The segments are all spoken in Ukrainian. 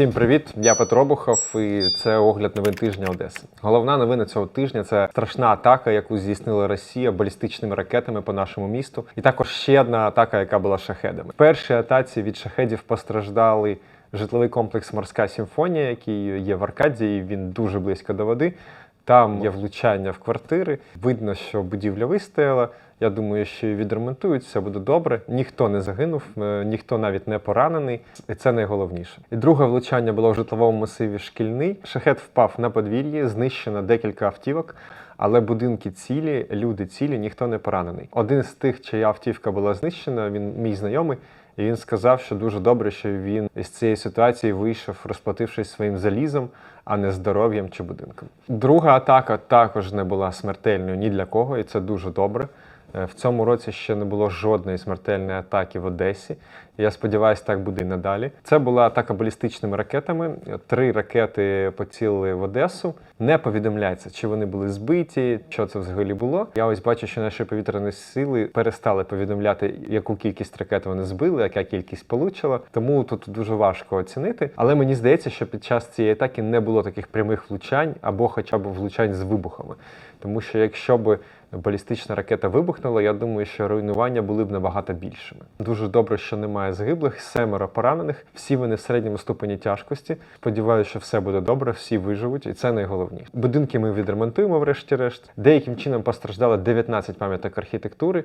Всім привіт! Я Петро Бухов, і це огляд новин тижня Одеси. Головна новина цього тижня це страшна атака, яку здійснила Росія балістичними ракетами по нашому місту. І також ще одна атака, яка була шахедами. В першій атаці від шахедів постраждали житловий комплекс Морська симфонія, який є в Аркадії. Він дуже близько до води. Там є влучання в квартири. Видно, що будівля вистояла. Я думаю, що відремонтують, все буде добре. Ніхто не загинув, е, ніхто навіть не поранений, і це найголовніше. І друге влучання було в житловому масиві шкільний. Шахет впав на подвір'ї, знищено декілька автівок. Але будинки цілі, люди цілі, ніхто не поранений. Один з тих, чия автівка була знищена, він мій знайомий, і він сказав, що дуже добре, що він із цієї ситуації вийшов, розплатившись своїм залізом, а не здоров'ям чи будинком. Друга атака також не була смертельною ні для кого, і це дуже добре. Е, В цьому році ще не було жодної смертельної атаки в Одесі. Я сподіваюся, так буде і надалі. Це була атака балістичними ракетами. Три ракети поцілили в Одесу. Не повідомляється, чи вони були збиті, що це взагалі було. Я ось бачу, що наші повітряні сили перестали повідомляти, яку кількість ракет вони збили, яка кількість получила. Тому тут дуже важко оцінити. Але мені здається, що під час цієї атаки не було таких прямих влучань або хоча б влучань з вибухами. Тому що якщо б балістична ракета вибухнула, я думаю, що руйнування були б набагато більшими. Дуже добре, що немає загиблих, семеро поранених. Всі вони в середньому ступені тяжкості. Сподіваюся, що все буде добре, всі виживуть, і це найголовніше. Будинки ми відремонтуємо, врешті-решт. Деяким чином постраждало 19 пам'яток архітектури.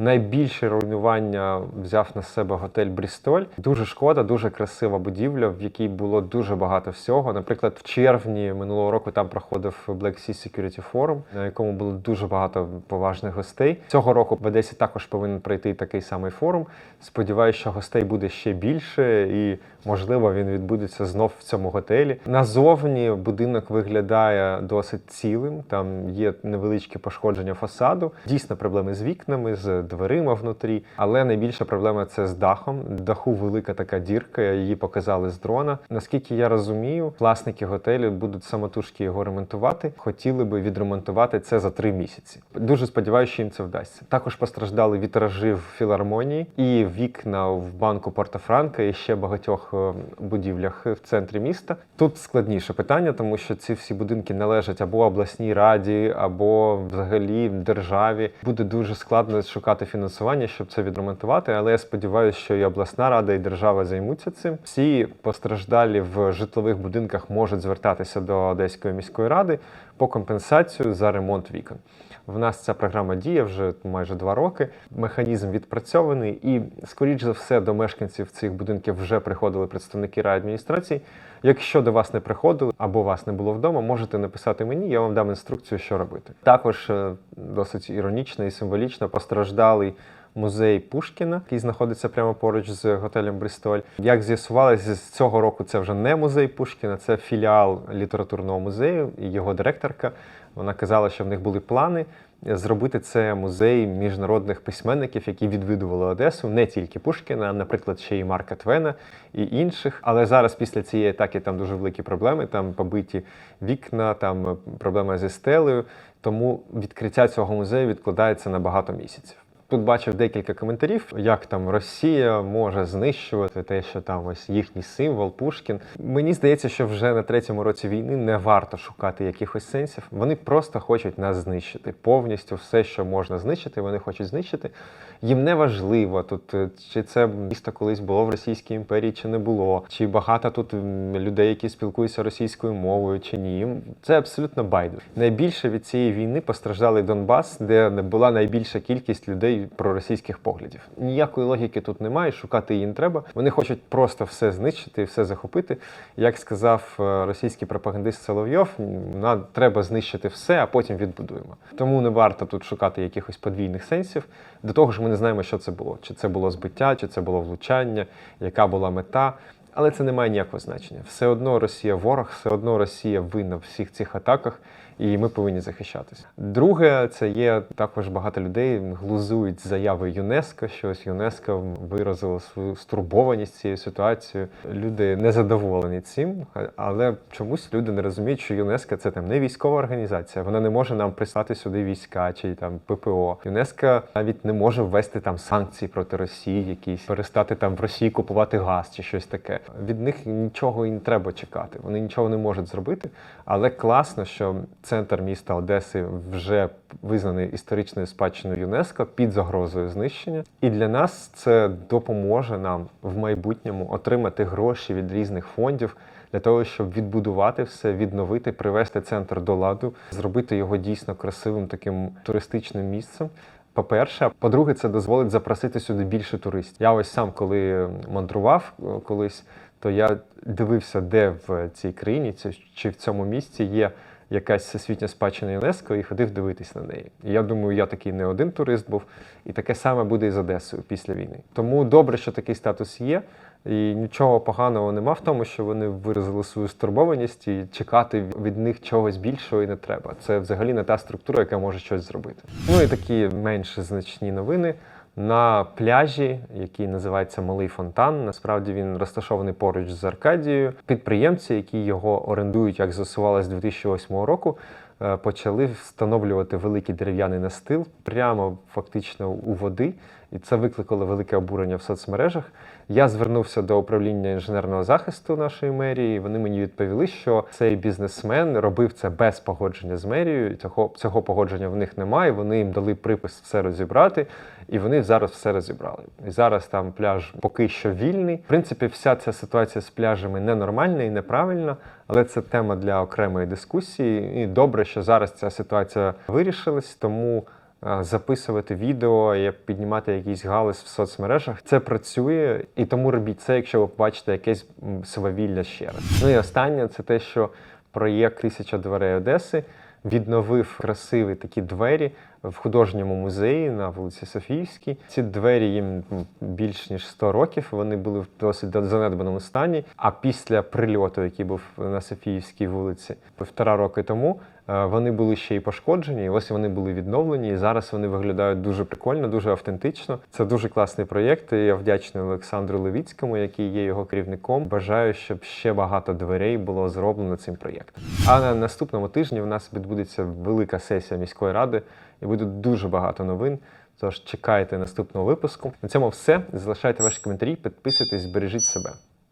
Найбільше руйнування взяв на себе готель Брістоль. Дуже шкода, дуже красива будівля, в якій було дуже багато всього. Наприклад, в червні минулого року там проходив Black Sea Security Forum, на якому було дуже багато поважних гостей. Цього року в Одесі також повинен пройти такий самий форум. Сподіваюся, що гостей буде ще більше, і можливо він відбудеться знов в цьому готелі. Назовні будинок виглядає досить цілим. Там є невеличкі пошкодження фасаду. Дійсно, проблеми з вікнами, з дверима внутрі. Але найбільша проблема це з дахом. Даху велика така дірка. Її показали з дрона. Наскільки я розумію, власники готелю будуть самотужки його ремонтувати. Хотіли би відремонтувати це за три місяці. Дуже сподіваюся, що їм це вдасться. Також постраждали вітражі в філармонії і вікна в банку Порто-Франко і ще багатьох будівлях в центрі міста. Тут складніше питання, тому що ці всі будинки належать або обласній раді, або взагалі державі. Буде дуже складно шукати фінансування, щоб це відремонтувати. Але я сподіваюся, що і обласна рада, і держава займуться цим. Всі постраждалі в житлових будинках можуть звертатися до Одеської міської ради по компенсацію за ремонт вікон. В нас ця програма діє вже майже два роки. Механізм відпрацьований, і, скоріш за все, до мешканців цих будинків вже приходили представники райадміністрації. Якщо до вас не приходили або вас не було вдома, можете написати мені, я вам дам інструкцію, що робити. Також е, досить іронічно і символічно постраждалий. Музей Пушкіна, який знаходиться прямо поруч з готелем Брістоль. Як з'ясувалося, з цього року це вже не музей Пушкіна, це філіал літературного музею і його директорка. Вона казала, що в них були плани зробити це музей міжнародних письменників, які відвідували Одесу, не тільки Пушкіна, а, наприклад, ще й Марка Твена і інших. Але зараз після цієї атаки там дуже великі проблеми. Там побиті вікна, там проблема зі стелею. Тому відкриття цього музею відкладається на багато місяців. Тут бачив декілька коментарів, як там Росія може знищувати те, що там ось їхній символ Пушкін. Мені здається, що вже на третьому році війни не варто шукати якихось сенсів. Вони просто хочуть нас знищити. Повністю все, що можна знищити, вони хочуть знищити. Їм не важливо тут, е, чи це місто колись було в Російській імперії, чи не було, чи багато тут людей, які спілкуються російською мовою, чи ні. Це абсолютно байдуже. Найбільше від цієї війни постраждали Донбас, де була найбільша кількість людей проросійських поглядів. Ніякої логіки тут немає, шукати її не треба. Вони хочуть просто все знищити, все захопити. Як сказав е, російський пропагандист Соловйов, нам треба знищити все, а потім відбудуємо. Тому не варто тут шукати якихось подвійних сенсів. До того ж, ми не знаємо, що це було. Чи це було збиття, чи це було влучання, яка була мета. Але це не має ніякого значення. Все одно Росія ворог, все одно Росія винна в всіх цих атаках. І ми повинні захищатися. Друге, це є також багато людей глузують заяви ЮНЕСКО, що ось ЮНЕСКО виразило свою стурбованість цією ситуацією. Люди не задоволені цим, але чомусь люди не розуміють, що ЮНЕСКО це там не військова організація. Вона не може нам прислати сюди війська чи там ППО. ЮНЕСКО навіть не може ввести там санкції проти Росії, якісь перестати там в Росії купувати газ чи щось таке. Від них нічого і не треба чекати. Вони нічого не можуть зробити. Але класно, що центр міста Одеси вже визнаний історичною спадщиною ЮНЕСКО під загрозою знищення. І для нас це допоможе нам в майбутньому отримати гроші від різних фондів для того, щоб відбудувати все, відновити, привести центр до ладу, зробити його дійсно красивим таким туристичним місцем. По-перше, по-друге, це дозволить запросити сюди більше туристів. Я ось сам, коли мандрував е, колись, то я дивився, де в цій країні чи в цьому місці є якась всесвітня спадщина ЮНЕСКО і ходив дивитись на неї. І я думаю, я такий не один турист був, і таке саме буде і з Одесою після війни. Тому добре, що такий статус є. І нічого поганого нема в тому, що вони виразили свою стурбованість і чекати від них чогось більшого і не треба. Це взагалі не та структура, яка може щось зробити. Ну і такі менш значні новини. На пляжі, який називається Малий Фонтан, насправді він розташований поруч з Аркадією. Підприємці, які його орендують, як з'ясувалось з 2008 року, почали встановлювати великий дерев'яний настил прямо фактично у води, і це викликало велике обурення в соцмережах. Я звернувся до управління інженерного захисту нашої мерії. і Вони мені відповіли, що цей бізнесмен робив це без погодження з мерією. Цього, цього погодження в них немає. Вони їм дали припис все розібрати, і вони зараз все розібрали. І зараз там пляж поки що вільний. В принципі, вся ця ситуація з пляжами ненормальна і неправильна, але це тема для окремої дискусії. І добре, що зараз ця ситуація вирішилась, тому. е, Записувати відео, як піднімати якийсь галас в соцмережах. Це працює, і тому робіть це, якщо ви побачите якесь свавілля ще раз. Ну і останнє це те, що проєкт Тисяча дверей Одеси відновив красиві такі двері в художньому музеї на вулиці Софіївській. Ці двері їм більш ніж 100 років. Вони були в досить занедбаному стані. А після прильоту, який був на Софіївській вулиці півтора роки тому, е, вони були ще й пошкоджені. І ось вони були відновлені. І зараз вони виглядають дуже прикольно, дуже автентично. Це дуже класний проєкт. Я вдячний Олександру Левіцькому, який є його керівником. Бажаю, щоб ще багато дверей було зроблено цим проєктом. А на наступному тижні в нас відбудеться велика сесія міської ради, і буде дуже багато новин. Тож чекайте наступного випуску. На цьому все. Залишайте ваші коментарі, підписуйтесь, бережіть себе.